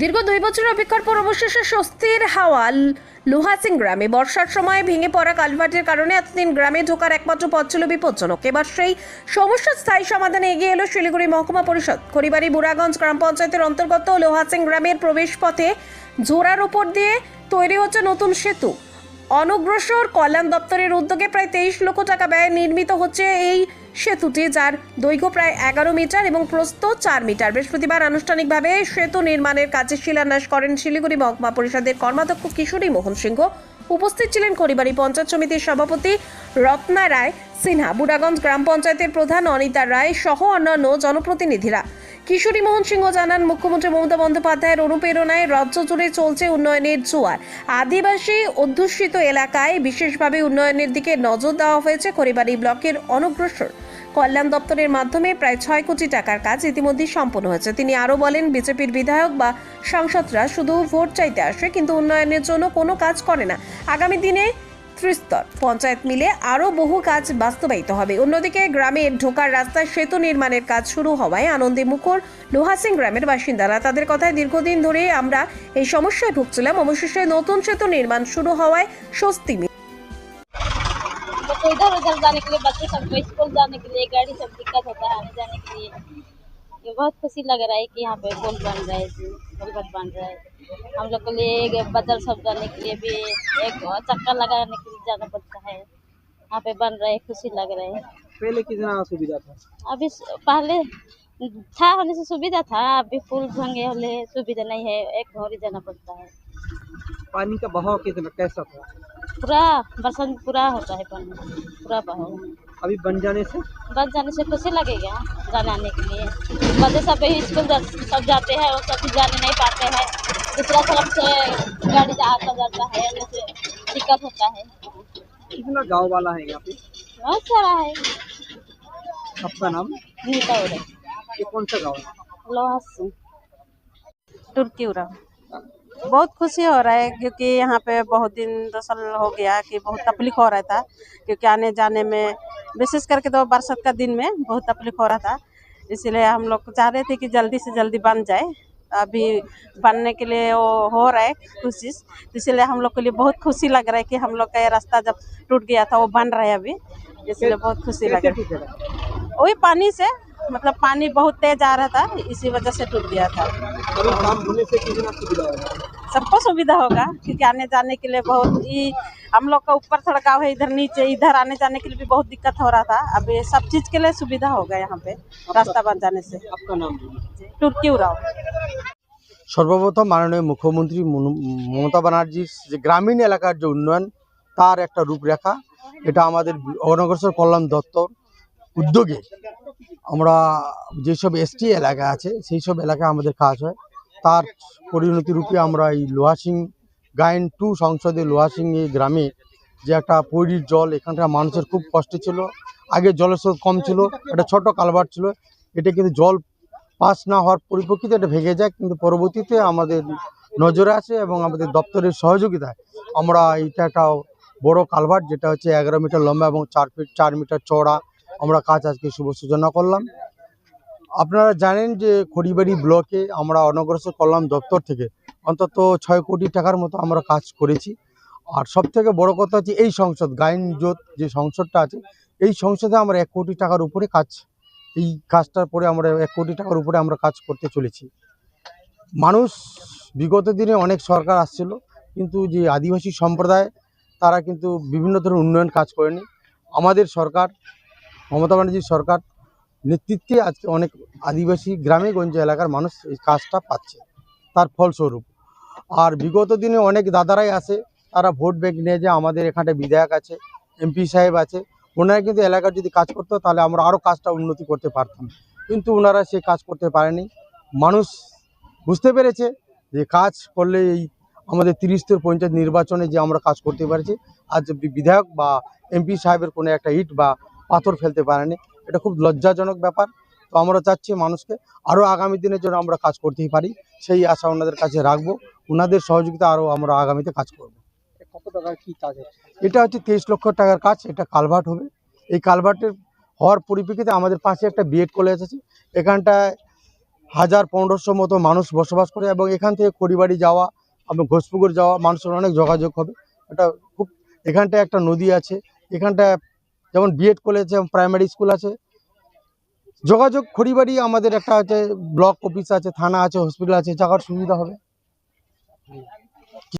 দীর্ঘ দুই বছর অপেক্ষার পর অবশেষে স্বস্তির হাওয়া লোহাসিং গ্রামে। বর্ষার সময় ভেঙে পড়া কালভার্টের কারণে এতদিন গ্রামে ঢোকার একমাত্র পথ ছিল বিপজ্জনক। এবার সেই সমস্যার স্থায়ী সমাধানে এগিয়ে এলো শিলিগুড়ি মহকুমা পরিষদ। খড়িবাড়ি, বুড়াগঞ্জ গ্রাম পঞ্চায়েতের অন্তর্গত লোহাসিং গ্রামের প্রবেশ পথে জোড়ার উপর দিয়ে তৈরি হচ্ছে নতুন সেতু। অনগ্রসর কল্যাণ দপ্তরের উদ্যোগে প্রায় তেইশ লক্ষ টাকা ব্যয়ে নির্মিত হচ্ছে এই সেতুটি, যার দৈর্ঘ্য প্রায় এগারো মিটার এবং প্রস্থ চার মিটার। বৃহস্পতিবার আনুষ্ঠানিকভাবে সেতু নির্মাণের কাজে শিলান্যাস করেন শিলিগুড়ি মহকুমা পরিষদের কর্মাধ্যক্ষ কিশোরী মোহন সিংহ। উপস্থিত ছিলেন খড়িবাড়ি পঞ্চায়েত সমিতির সভাপতি রত্না রায় সিনহা। বুড়াগঞ্জ গ্রাম পঞ্চায়েতের প্রধান অনিতা রায় সহ অন্যান্য জনপ্রতিনিধিরা। কিশোরী মোহন সিংহ জানান, মুখ্যমন্ত্রী মমতা বন্দ্যোপাধ্যায়ের অনুপ্রেরণায় রাজ্য জুড়ে চলছে উন্নয়নের জোয়ার। আদিবাসী অধ্যুষিত এলাকায় বিশেষভাবে উন্নয়নের দিকে নজর দেওয়া হয়েছে খড়িবাড়ি ব্লকের অনগ্রসর কল্যাণ দপ্তরের মাধ্যমে প্রায় ছয় কোটি টাকার কাজ ইতিমধ্যেই সম্পন্ন হয়েছে। তিনি আরও বলেন, বিজেপির বিধায়ক বা সাংসদরা শুধু ভোট চাইতে আসে, কিন্তু উন্নয়নের জন্য কোনো কাজ করে না। আগামী দিনে ত্রিস্তর পঞ্চায়েত মিলে আরও বহু কাজ বাস্তবায়িত হবে অন্যদিকে গ্রামে ঢোকার রাস্তায় সেতু নির্মাণের কাজ শুরু হওয়ায় আনন্দে মুখর লোহাসিং গ্রামের বাসিন্দারা তাদের কথায় দীর্ঘদিন ধরে আমরা এই সমস্যায় ভুগছিলাম অবশেষে নতুন সেতু নির্মাণ শুরু হওয়ায় স্বস্তি মিলল। तो इधर उधर जाने के लिए बच्चे सबको स्कूल जाने के लिए गाड़ी सब दिक्कत होता है आने जाने के लिए ये बहुत खुशी लग रहा है कि यहाँ पे पुल बन रहा है जी पुल बन रहा है। हम लोग के लिए बाज़ार सब जाने के लिए भी एक चक्कर लगाने के लिए जाना पड़ता है। यहाँ पे बन रहा है खुशी लग रहा है। पहले कितना सुविधा था? अभी पहले था होने से सुविधा था अभी पुल भंगे होने सुविधा नहीं है एक भौरी जाना पड़ता है। पानी का बहाव कितना कैसा था? पूरा बरसात पूरा होता है पानी पूरा बहाव। अभी बन जाने से? बन जाने से खुशी लगेगा जाने आने के लिए। बच्चे सब भी स्कूल सब जाते हैं और सब कुछ जाने नहीं पाते हैं। दूसरा तरफ़ से गाड़ी जा- आता जाता है जैसे दिक्कत होता है। कितना गाँव वाला है यहाँ पे? बहुत सारा है। आपका नाम? नीता उड़े ये कौन सा गाँव है? लोहा तुर्की उरा। बहुत खुशी हो रहा है क्योंकि यहाँ पे बहुत दिन दरअसल हो गया कि बहुत तकलीफ़ हो रहा था क्योंकि आने जाने में विशेष करके तो बरसात का दिन में बहुत तकलीफ़ हो रहा था। इसलिए हम लोग चाह रहे थे कि जल्दी से जल्दी बन जाए। अभी बनने के लिए वो हो रहा है कोशिश। इसलिए हम लोग के लिए बहुत खुशी लग रहा है कि हम लोग का ये रास्ता जब टूट गया था, वो बन रहा है अभी। इसलिए बहुत खुशी लग रहा है। वही पानी से मतलब पानी बहुत तेज आ रहा था, इसी वजह से टूट गया था। अभी काम होने से कितना सुविधा होगा सबको सुविधा होगा क्योंकि आने जाने के लिए बहुत ही हम लोग का ऊपर सड़काव है इधर नीचे इधर आने जाने के लिए भी बहुत दिक्कत हो रहा था अब ये सब चीज के लिए सुविधा होगा यहाँ पे रास्ता बन जाने से आपका नाम बोलिए टुर्की उड़ाओ সর্বপ্রথম মাননীয় মুখ্যমন্ত্রী মনু- মমতা ব্যানার্জির যে গ্রামীণ এলাকার যে উন্নয়ন তার একটা রূপরেখা এটা আমাদের অনগ্রসর কল্যাণ দপ্তর উদ্যোগে আমরা যেসব এসটি এলাকা আছে সেই সব এলাকায় আমাদের কাজ হয় তার পরিণতি রূপে আমরা এই লোহাসিং গাইন টু সংসদে লোহাসিং এই গ্রামে যে একটা পৈরির জল এখানকার মানুষের খুব কষ্ট ছিল, আগে জলের স্রোত কম ছিল, একটা ছোট কালভার ছিল, এটা কিন্তু জল পাস না হওয়ার পরিপ্রেক্ষিতে এটা ভেঙে যায়, কিন্তু পরবর্তীতে আমাদের নজরে আসে এবং আমাদের দপ্তরের সহযোগিতায় আমরা এইটা একটা বড় কালভার্ট, যেটা হচ্ছে এগারো মিটার লম্বা এবং চার ফিট চার মিটার চওড়া আমরা কাজ আজকে শুভ সূচনা করলাম। আপনারা জানেন যে খড়িবাড়ি ব্লকে আমরা অনগ্রসর কল্যাণ দপ্তর থেকে অন্তত ছয় কোটি টাকার মতো আমরা কাজ করেছি। আর সব থেকে বড় কথা হচ্ছে এই সংসদ গায়ন জোট যে সংসদটা আছে, এই সংসদে আমরা এক কোটি টাকার উপরে কাজ, এই কাজটার পরে আমরা এক কোটি টাকার উপরে আমরা কাজ করতে চলেছি। মানুষ, বিগত দিনে অনেক সরকার আসছিল, কিন্তু যে আদিবাসী সম্প্রদায়, তারা কিন্তু বিভিন্ন ধরনের উন্নয়ন কাজ করেনি। আমাদের সরকার, মমতা ব্যানার্জির সরকার নেতৃত্বে আজকে অনেক আদিবাসী গ্রামে গঞ্জে এলাকার মানুষ এই কাজটা পাচ্ছে, তার ফলস্বরূপ। আর বিগত দিনে অনেক দাদারাই আসে তারা ভোট ব্যাংক নিয়ে যে আমাদের এখানটা বিধায়ক আছে, এমপি সাহেব আছে, ওনারা কিন্তু এলাকার যদি কাজ করতো তাহলে আমরা আরও কাজটা উন্নতি করতে পারতাম। কিন্তু ওনারা সে কাজ করতে পারেনি। মানুষ বুঝতে পেরেছে যে কাজ করলে এই আমাদের তিরিশতর পঞ্চায়েত নির্বাচনে যে আমরা কাজ করতে পারছি, আজ বিধায়ক বা এমপি সাহেবের কোনো একটা ইট বা পাথর ফেলতে পারেনি। এটা খুব লজ্জাজনক ব্যাপার। তো আমরা চাচ্ছি মানুষকে আরও আগামী দিনের জন্য আমরা কাজ করতেই পারি। সেই আশা ওনাদের কাছে রাখব। ওনাদের সহযোগিতা আরও আমরা আগামীতে কাজ করব। কত টাকার কি কাজ এটা হচ্ছে তেইশ লক্ষ টাকার কাজ এটা কালভার্ট হবে। এই কালভার্টের হওয়ার পরিপ্রেক্ষিতে আমাদের পাশে একটা বিএড কলেজ আছে। এখানটায় হাজার পনেরোশো মতো মানুষ বসবাস করে এবং এখান থেকে খড়িবাড়ি যাওয়া এবং ঘোষপুকুর যাওয়া মানুষের অনেক যোগাযোগ হবে। এটা খুব এখানটায় একটা নদী আছে। এখানটায় যেমন বিএড কলেজ এবং প্রাইমারি স্কুল আছে। যোগাযোগ খড়িবাড়ি আমাদের একটা আছে ব্লক অফিস আছে, থানা আছে হসপিটাল আছে, যাওয়ার সুবিধা হবে।